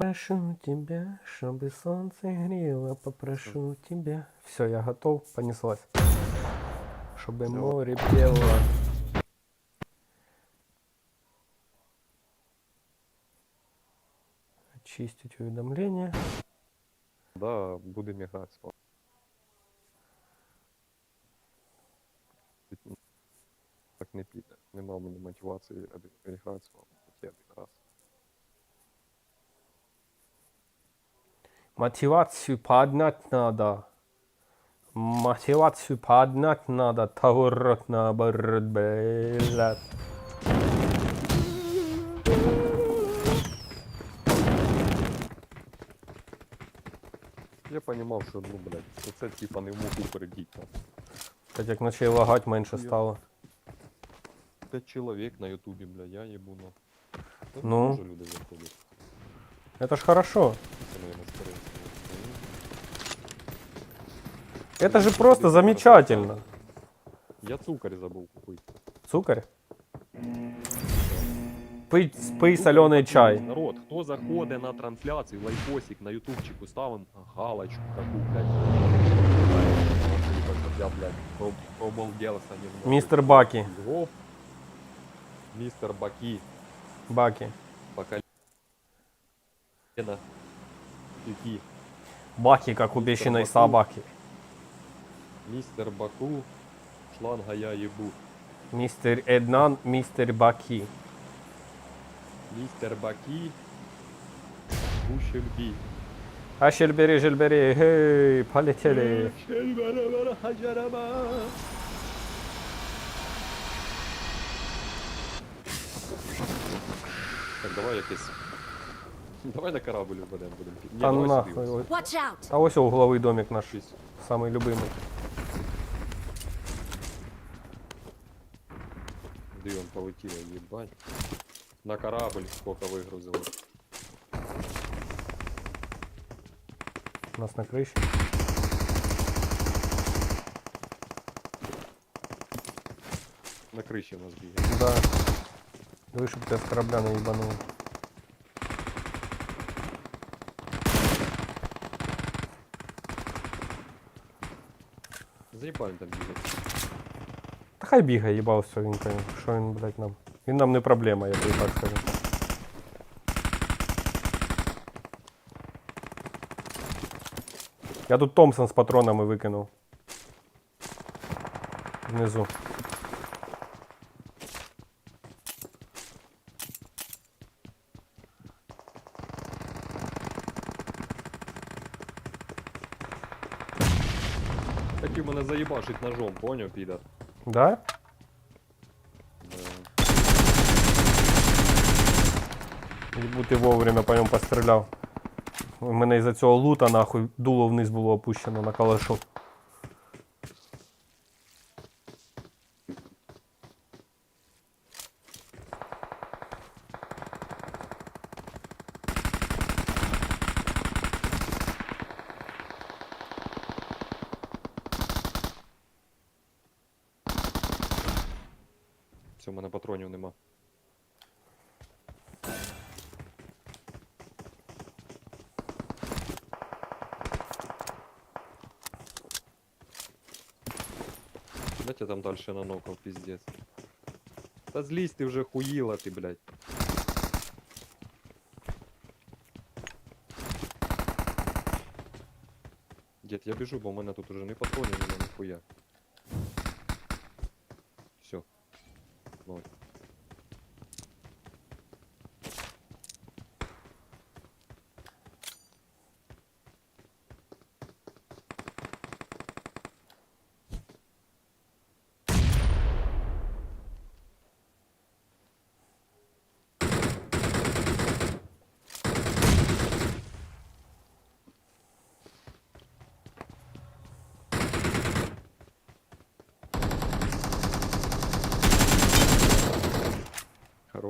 Прошу тебя, чтобы солнце грело, попрошу тебя. Все, я готов, понеслась. Чтобы море пело. Очистить уведомления. Да, будемо грати з вами. Так не піде. Нема в мене мотивації один- грати з вами. Хоч я один раз. Мотивацию поднять надо. Мотивацию поднять надо. Таурот наоборот, блядь. Я понімав, що ну, блядь, що це типа не в муку перейдіть там. Так як наче лагать менше стало. П'ять чоловік на ютубі, бля, я їбу, ну. Ну. Дуже люди заходять. Это ж хорошо. Це моє настроєння. Это же просто замечательно. Я цукор забув купити. Цукарь? Пий, пий соленый чай. Народ, хто заходить на трансляцію, лайкосик на ютубчику, ставим галочку таку, блядь. Я, блядь, об- обалдел с ним. Мистер Баки. Гоп. Мистер Баки. Баки. Поколена. Кики. Баки, как у бешеной Баку. собаки. Мистер Баку. Шланга я ебу. Мистер Эднан, мистер Баки. Мистер Баки. Бушельби. А шельбери, жельбери, гей, полетели. Шельбарабара хаджараба. Так, давай якийсь. Давай на корабль ведемо будемо. Ні, Та давай нахуй. сюди. ось. Watch out! А ось угловий домик наш, Щось. самый любимый. Де він полетів, їбать. На корабль сколько вигрузили. У нас на крыше. На криші у нас бігає. Да. Диви, щоб тебе з корабля не їбануло. Заїбав він там. Та хай бігає, їбав все, він, та- що він, блядь, нам. Він нам не проблема, я тобі так скажу. Я тут Томпсон з патронами викинув. Внизу. Заїбашить ножом, понял, пидор? Да? Єбу ти вовремя по ньому постріляв. У мене із-за цього лута нахуй дуло вниз було опущено на калашу. Все, в мене патронів нема. Дайте там дальше нанокав, пиздец. Та злізь ти вже хуїла ти, блядь. Дід, я біжу, бо в мене тут уже не патронів, ні ніхуя.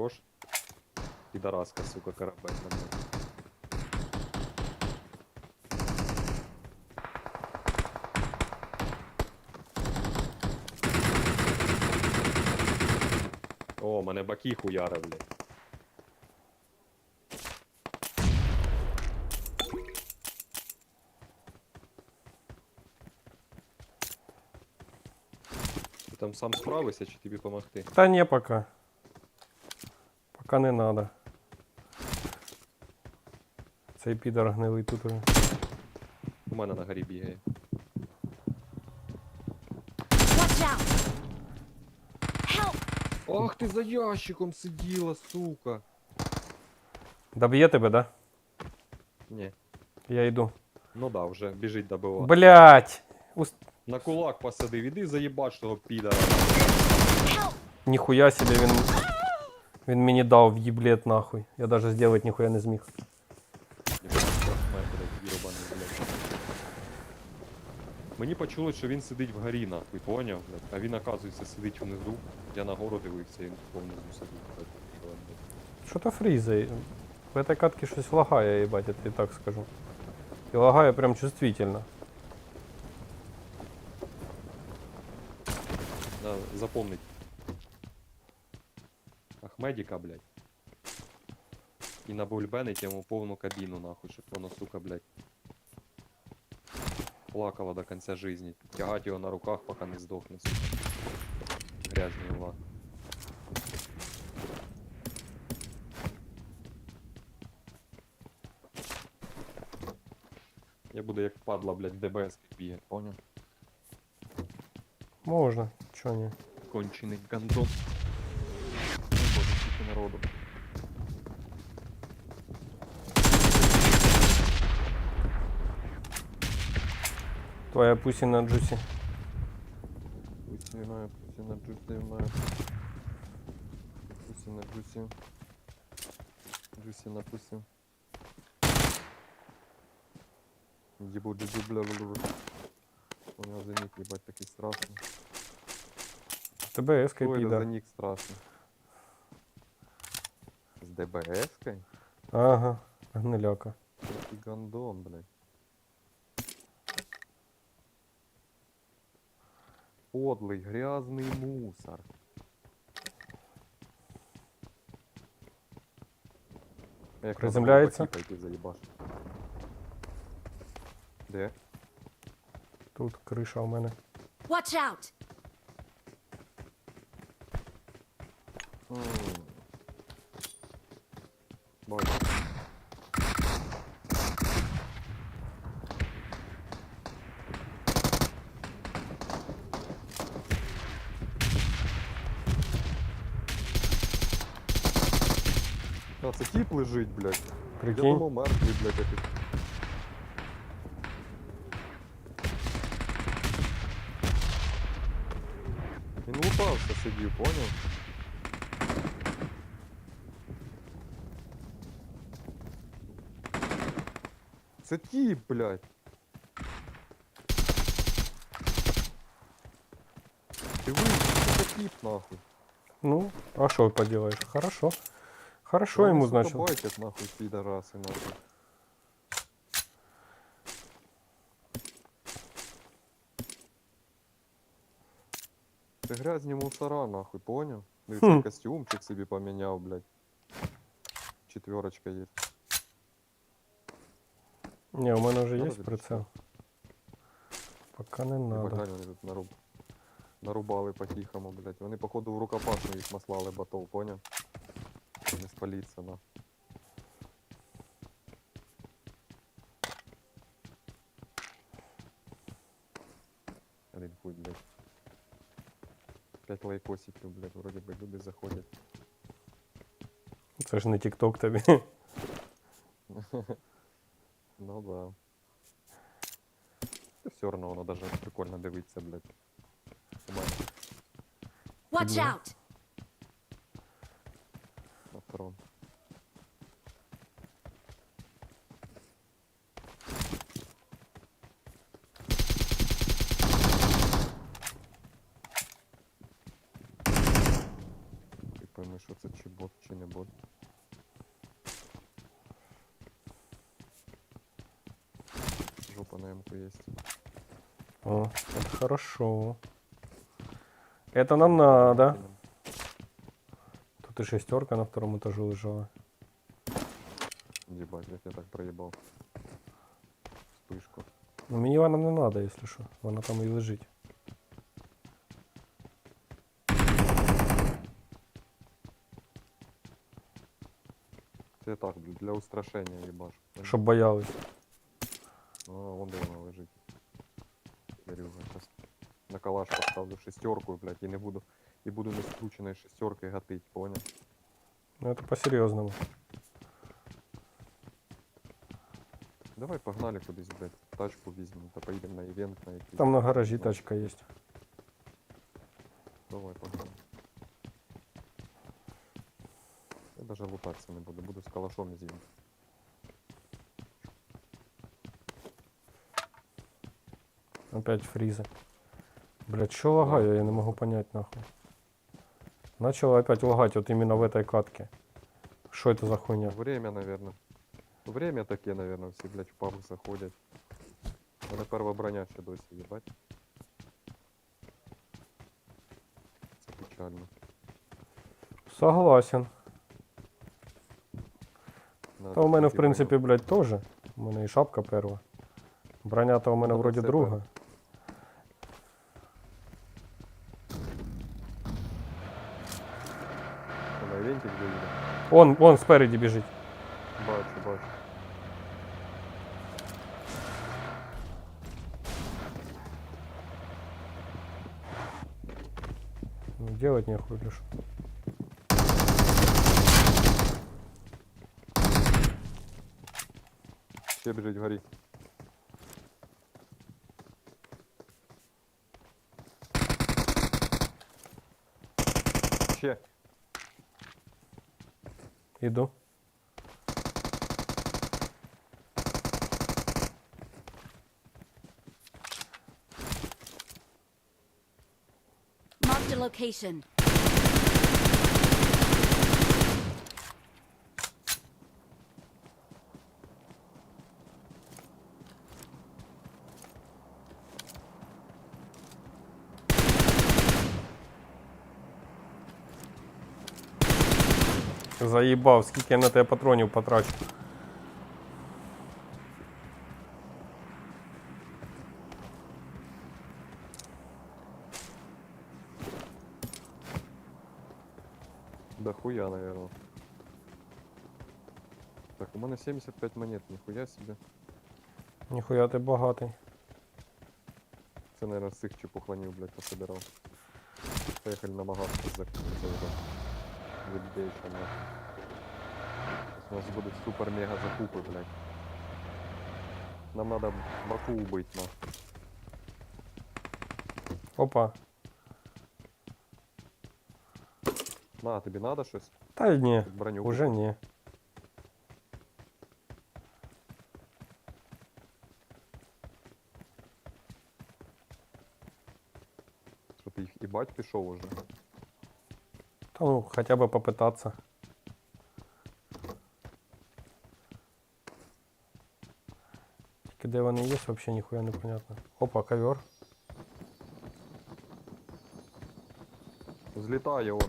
хорош. Пидораска, сука, карабай на мне. О, мене баки хуяра, блядь. Ти там сам справишся чи тобі помогти? Та не пока. Пока не надо. Цей підар гнилий тут уже. У мене на горі бігає. Watch out! Help! Ах ти за ящиком сиділа, сука. Доб'є тебе, да? Ні. Я йду. Ну да, вже біжить добивати. Блять! Ус... На кулак посадив, іди заїбаш того підара. Help! Ніхуя себе він. Він мені дав в'їблет нахуй. Я даже сделать ніхуя не зміг. Мені почулось, що він сидить вгорі, нахуй, поняв, блядь? А він, оказується, сидить внизу. Я нагору дивився, і він внизу сидить. блядь. Що то фрізає? В этой катке щось лагає, їбать, я тобі так скажу. І лагає прям чувствительно. Надо запомнить. Ахмедіка, блядь. І набульбенить йому повну кабіну, нахуй, щоб воно, сука, блядь. Плакало до кінця жизни. Тягать його на руках, поки не здохне, сука. Грязний. Я буду як падла, блядь, ДБС бігати, поняв? Можна, чо ні. Кончений гандон. Народу. Твоя пусі на джусі. Пусть знаю, пусть на джуси знаю. Пусть на джуси. Джуси на пуси. Ебу джуджу бля бля бля. У меня за ник, ебать, такий страшний. Тебе Ой, это за підар. ник страшный. С ДБС-кой? Ага, гниляка. Який гандон, блядь. Подлый, грязный мусор. Як Приземляється. Де? Тут криша у мене. Watch out! М. Бачу. А, це тіп лежить, блядь. Я Прикинь. думав мертвий, блядь, якийсь. Він лупався сидів, поняв? Це тіп, блядь. Ти вийшов, це тіп, нахуй. Ну, а що поделаешь? Хорошо. Хорошо сука, значить. байтять, нахуй, підараси, нахуй. Це грязні мусора, нахуй, поняв? Дивіться, Хм. костюмчик собі поміняв, блядь. Четверочка є. Ні, у вже є Надо прицел. Пока не надо. наруб... нарубали по-тихому, блядь. Вони, походу, в рукопашну їх маслали батов, поняв? Не спаліться, на. Один хуй, блядь. Пять лайкосиків, блядь, вроде би люди заходять. Це ж не тік-ток тобі. Ну да. Та все одно воно даже прикольно дивиться, блядь. Watch out! Хорошо. Это нам надо. Тут и шестерка на втором этаже лежала. Ебать, я тебя так проебал. Вспышку. Ну, мне минивана не надо, если что. Вона там и лежит. Ты так, для устрашения їбаш. Щоб боялась. А, вон де лежит. лежить. Ярюга, на калаш поставлю шестерку, блядь, і не буду. І буду не скрученою шестеркою гатить, поняв? Ну це по-серйозному. Давай погнали кудись, блядь, тачку візьмемо та поїдемо на івент на якийсь. Там на гаражі Давай, тачка є. Давай, погнали. Я даже лутатися не буду, буду з калашом з'їм. Опять фризы. Блять, что лагаю, я не могу понять нахуй. Начало опять лагать вот именно в этой катке. Что это за хуйня? Время, наверное. Время таке, наверное, всі, блядь, в паб заходять. У мене перва броня ще досі, їбать. Це печально. Согласен. Надо Та у мене, в таки принципі, блядь, теж. У мене і шапка перва. Броня то у мене Ну, вроді це друга. Он, он спереді біжить. Бачу, бачу. Ну, делать нехуй лишь. Ще біжить вгорі. Ще. Ido. Marked a location. Заїбав, скільки я на тебе патронів потрачу. Да хуя, наверное. Так, у мене 75 монет, ніхуя себе. Ніхуя ти багатий. Це, наверное, з цих чепухланів, блядь, пособирав. Поехали на магаз за Відбейша, нахуй. У нас будуть супер-мега закупи, блядь. Нам надо Баку убить, нахуй. Опа. На, тобі надо щось? Та й ні, Тут броню. уже ні. Що ти їх їбать пішов уже? Та ну, хоча б попитатися. Тільки де вони є, взагалі ніхуя не понятно. Опа, ковер. Злітає он.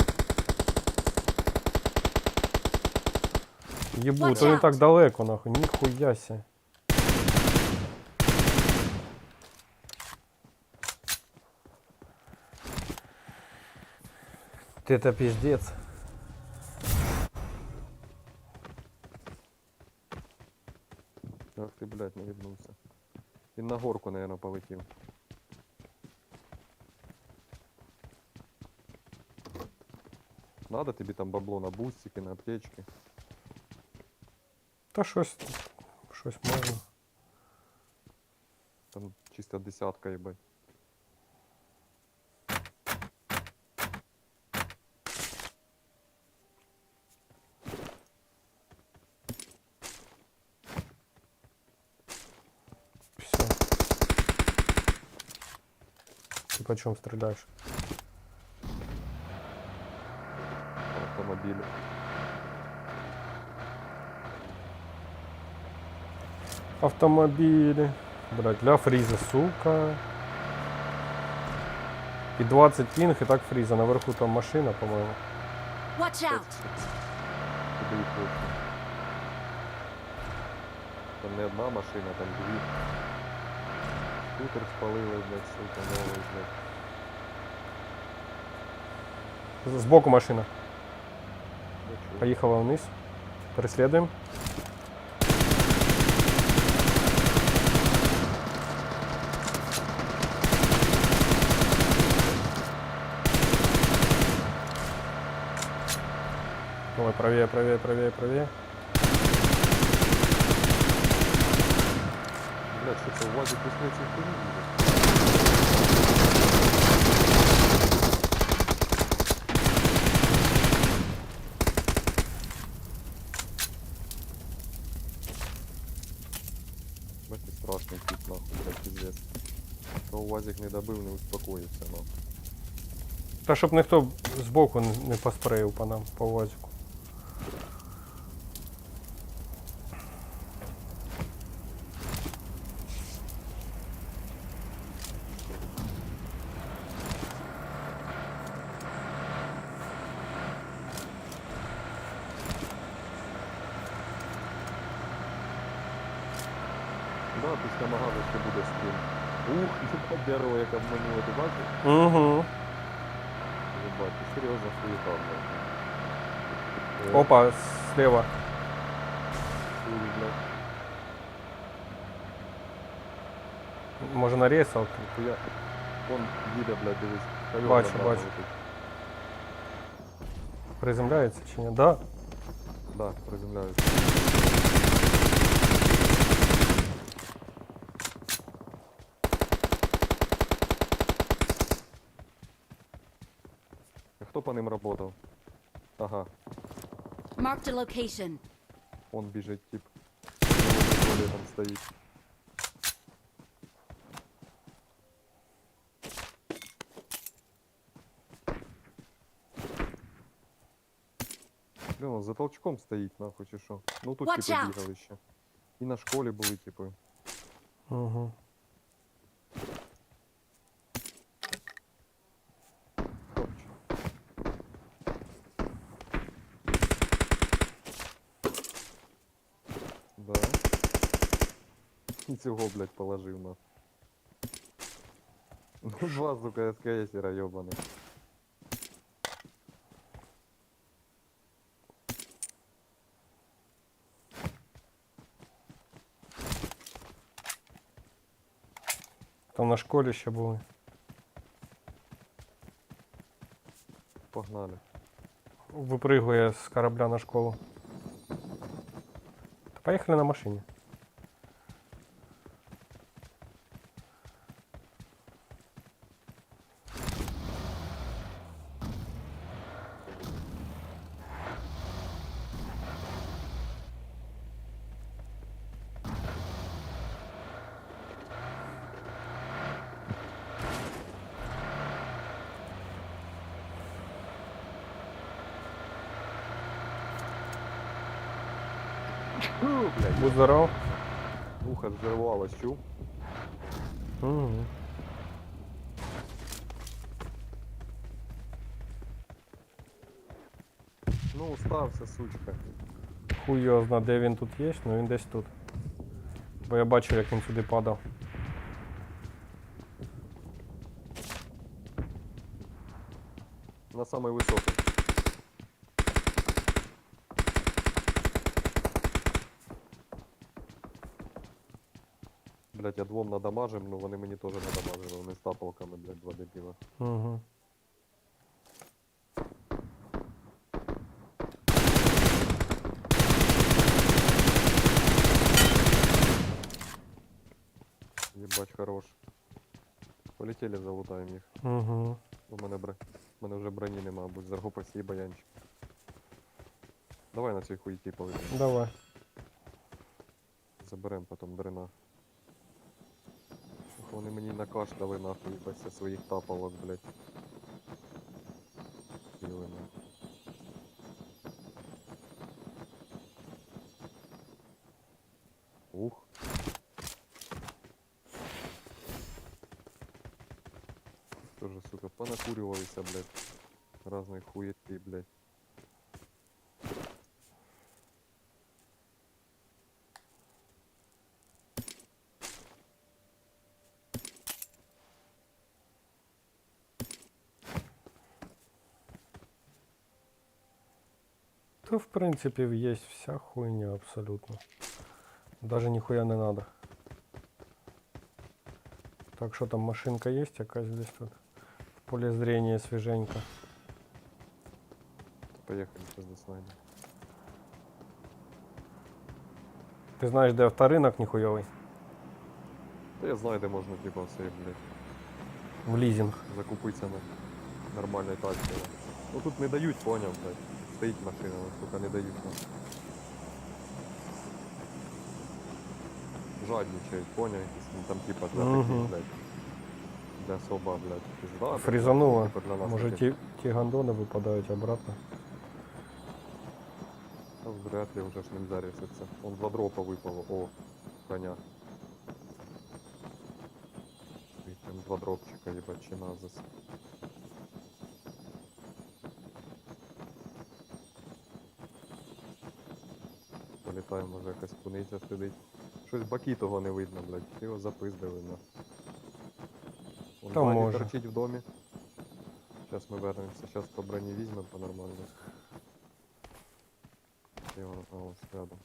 Єбу, Watch то він out. так далеко, нахуй, ніхуя ся. Ты это пиздец. Ах ти, блядь, не віднувся. Він на горку, наверное, полетів. Надо тобі там бабло на бустики, на аптечки. Та щось, щось можна. Там чисто десятка, їбать. По чем стреляешь? Автомобілі. Автомобили. Блять, для фриза, сука. И 20 пинг, и так фриза. Наверху там машина, по-моему. Watch out! Там не одна машина, там дві. Скутер спалили, блядь, сука, новий, блядь. З- Сбоку машина. Бачу. Поехала вниз. Переслідуємо. Ой, правее, правее, правее, правее. Блядь, що це у вазі куснеці хуйні їде? Бачите, страшний тип, нахуй, блядь, пиздец. То УАЗик не добив, не успокоївся, нахуй. Та щоб ніхто збоку не поспреїв по нам, по возику. Опа, слева. хуй, блядь. Може на рейсалку? Хуя. Вон їде, блядь, дивись. Ковер Бачу, направо бачу. летить. Приземляється чи ні? Да. Да, приземляються. А Хто по ним работав? Ага, Marked a location. он біжить, тип. Поле там стоїть. Блин, он за толчком стоїть, нахуй, чи що? Ну тут Watch типу out. бігали ще. І на школі були, типу. Угу. Топче. Да. І цього, блядь, положив на. Ну, сука, СКСера ёбаный. Там на школі ще були. Погнали. Випригує з корабля на школу. Та поїхали на машині. Будь здоров. ухо взорвалось, чув? Угу. Ну, устався, сучка. Хуй його зна, де він тут є, ну він десь тут. Бо я бачив, як він сюди падав. На самый высокий. Блять, я двом надамажим, ну вони мені теж надамажили, вони з тапалками, блядь, два дебіла. Угу. Єбать, хорош. Полетіли, залутаємо їх. Угу. У мене бр... У мене вже броні нема, будь зарго спасибо, Янчик. Давай на цій хуйті полетимо. Давай. Заберем потом дрена. Вони мені накашляли нахуй після своїх тапалок, блядь. Нахуй. Ух. Тоже, сука, понакуривалися, блядь. Разной хуеты, блядь. Та в принципі є вся хуйня абсолютно. Даже ніхуя не надо. Так що там машинка є якась десь тут. В полі зрения свіженька. Поїхали, зараз знайдемо. Ти знаєш, де авторинок ніхуйовий? Та я знаю, де можна, типа, все, блядь, В лізинг. закупитися на нормальній тачці. Ну тут не дають, поняв, блядь. Стоїть машина, сука, не дають нам. Жадничають, поняв, якісь, ну, там типа для Мгм. таких, блядь. Для особа, блядь, пизда. Фрізануло. Типа для нас Може таких. ті, ті гандони випадають обратно. Та вряд ли вже ж нельзя риситься. Он два дропа випало. О, коня. І там два дропчика, їбать, чи назис. Політаю, може якась куниця сидить. Щось баки того не видно, блядь. Його запиздили на. Он Та Ваня може. торчить в домі. Зараз ми вернемося, зараз по броні візьмемо по нормальному. І воно там ось рядом.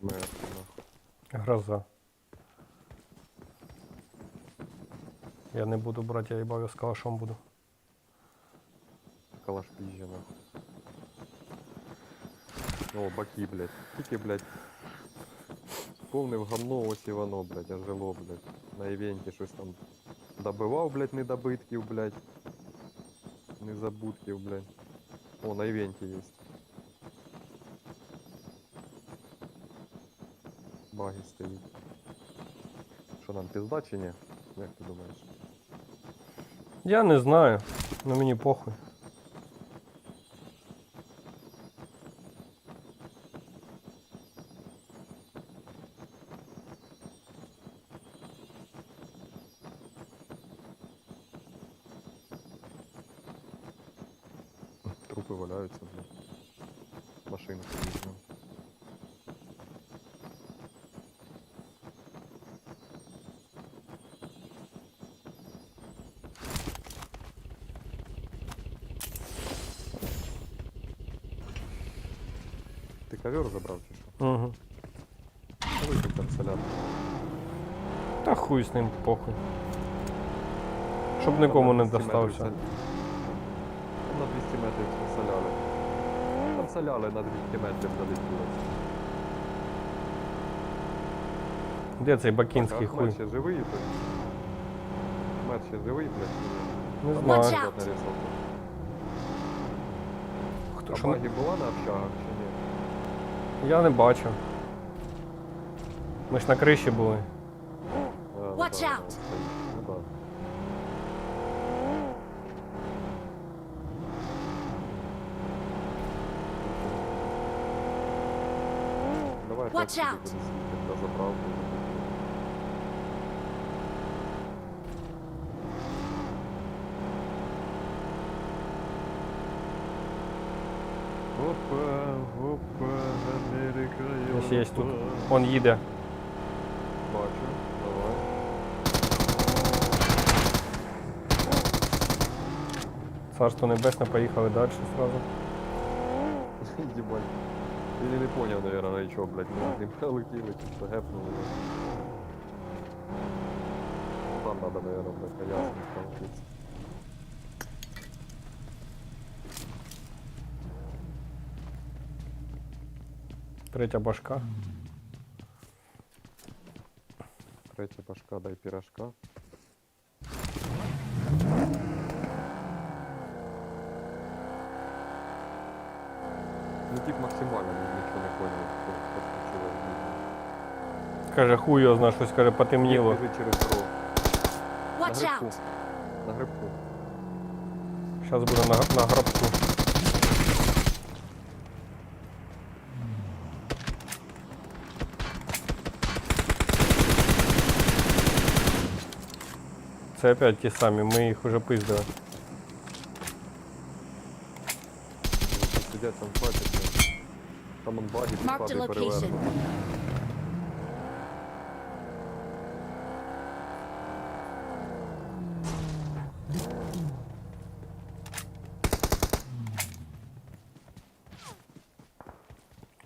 Мертво, нахуй. Гроза. Я не буду брати, я я з калашом буду. Калаш пизжа, нахуй. О, баки, блядь. Тільки, блядь. Повне в говно ось і воно, блядь, аж жило, блядь. На івенті щось там добивав, блядь, недобитків, блядь. Незабудків, блядь. О, на івенті є. Баги стоїть. Що нам пізда чи ні? Як ти думаєш? Я не знаю, но мені похуй. Трупи валяються, блядь. Машина поїхала. Ти ковер забрав чи що? Угу. Там соляр. Та хуй з ним похуй. Щоб нікому не достався. На 200 метрів соляли. Там соляли на 200 метрів залетіло. Де цей бакінський Так, а хуй? Ахмед ще живий той? Ахмед ще живий, блядь? Не знаю. Out. нарисував. Хто, А що баги була на общагах чи? Я не бачив. Ми ж на криші були. Watch out. Давай Watch так out. на заправку. Опа, опа, Ось є тут. Європа. Он їде. Бачу, давай. Царство небесне, поїхали далі сразу. Ебать. Или не понял, наверное, на чё, блядь, мы не пролетели, что гэпнули. Ну, Там надо, наверное, блядь, пояснить, пролететь. Третя башка. Третья башка, дай пирожка. Ну, тип максимально, ничего не понял, подскочило в. Каже, хуй його знає, щось каже, потемніло. Біжи через дорогу. На Watch грибку. На грибку. Зараз буде на, на гробку. Це опять ті самі, ми їх уже пиздили. Сидіть Сидять там в хаті, блядь. Там он баги під Marked a хатою location. перевернуті.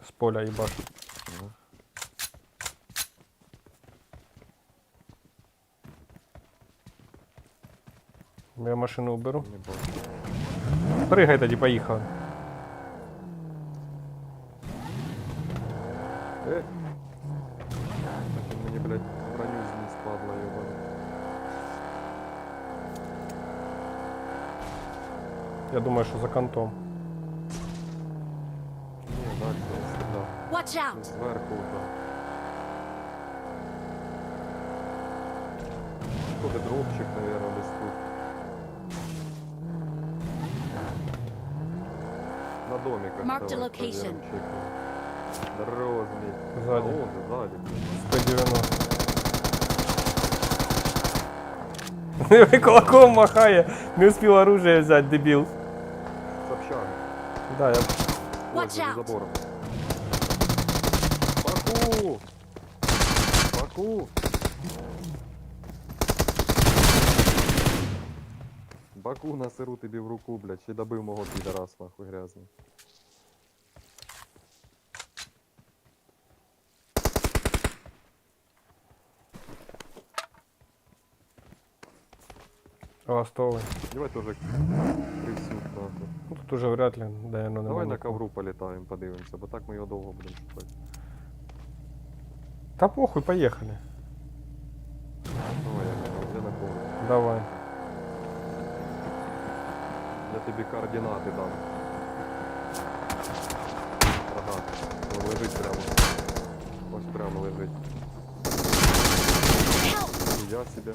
З поля їбаш. Я машину уберу. Не. Пригай тоді, поїхали. Е! Так мені, блядь, броню зніс, падла, йобана. Я думаю, що за кантом. Ні, далі він стріляв. Watch out! Зверху там. Походу дропчик, наверное, десь тут. На домиках. Marked a давай location. проверим, чекнем. Здорово, змей. Ззаді. А, он же, сзади. блин. 190. Кулаком махає. Не успів оружие взяти, дебіл. С общаги. Да, я Вот, Watch за out. забором. Баку! Баку! Баку насиру тобі в руку, блядь, ще добив мого підарас, нахуй грязний. ластовий. Давай тоже присуд, нахуй. Ну, тут уже вряд ли, наверное, немає. Давай на ковру політаємо, подивимося, бо так ми його довго будемо шукати. Та похуй, поїхали. Давай, я, я на ковру. Давай. Я тобі координати дам. Ага, он лежить прямо. Ось прямо лежить. Help! Я себе.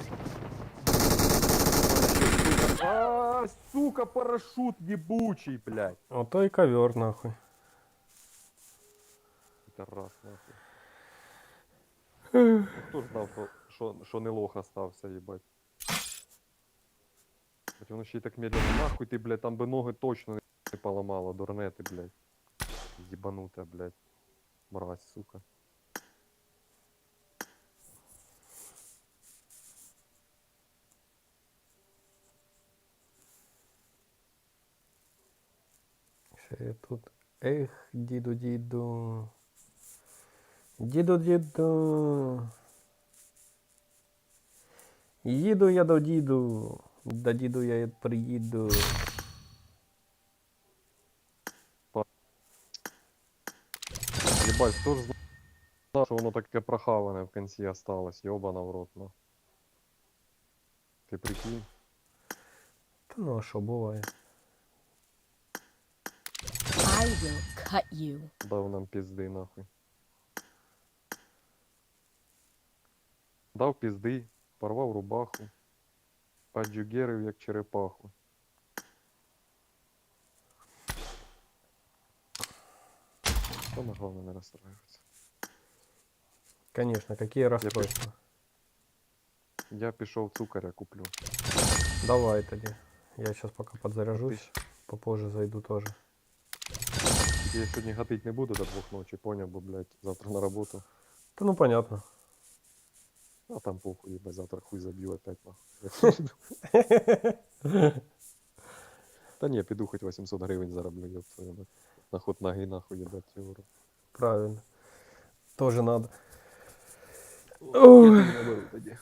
А, сука, парашют ебучий, блядь. Ото і ковер, нахуй. Это раз, нахуй. Ну, Хто ж знав, що- що, що не лох остався, їбать. Блять, воно ще й так медленно. Нахуй ти, блядь, там би ноги точно не поламало, дурне ти, блядь. Єбанута, блядь. Мразь, сука. Ще я тут. Ех, діду, діду. Діду, діду. Їду я до діду. До діду я приїду. Єбать, хто ж знав, що воно таке прохаване в кінці осталось, йобана в рот, ну. Ти прикинь? Та ну а що буває? I will cut you. Дав нам пізди, нахуй. Дав пізди, порвав рубаху, паджугерив як черепаху. Саме головне не розстраюватися. Конечно, какие расстройства? Я пішов цукаря куплю. Давай тоді. Я сейчас пока подзаряжусь, Тисяч. попозже зайду тоже. Тільки я сьогодні гатить не буду до двох ночі, поняв, бо, блядь, завтра на роботу. Та ну понятно. А там похуй, ебать, завтра хуй забью опять нахуй. Та ні, піду хоч 800 гривень зароблю, ёб твою мать. На ход ноги нахуй, ебать, євро. Правильно. Тоже надо. Я тобі наберу тоді.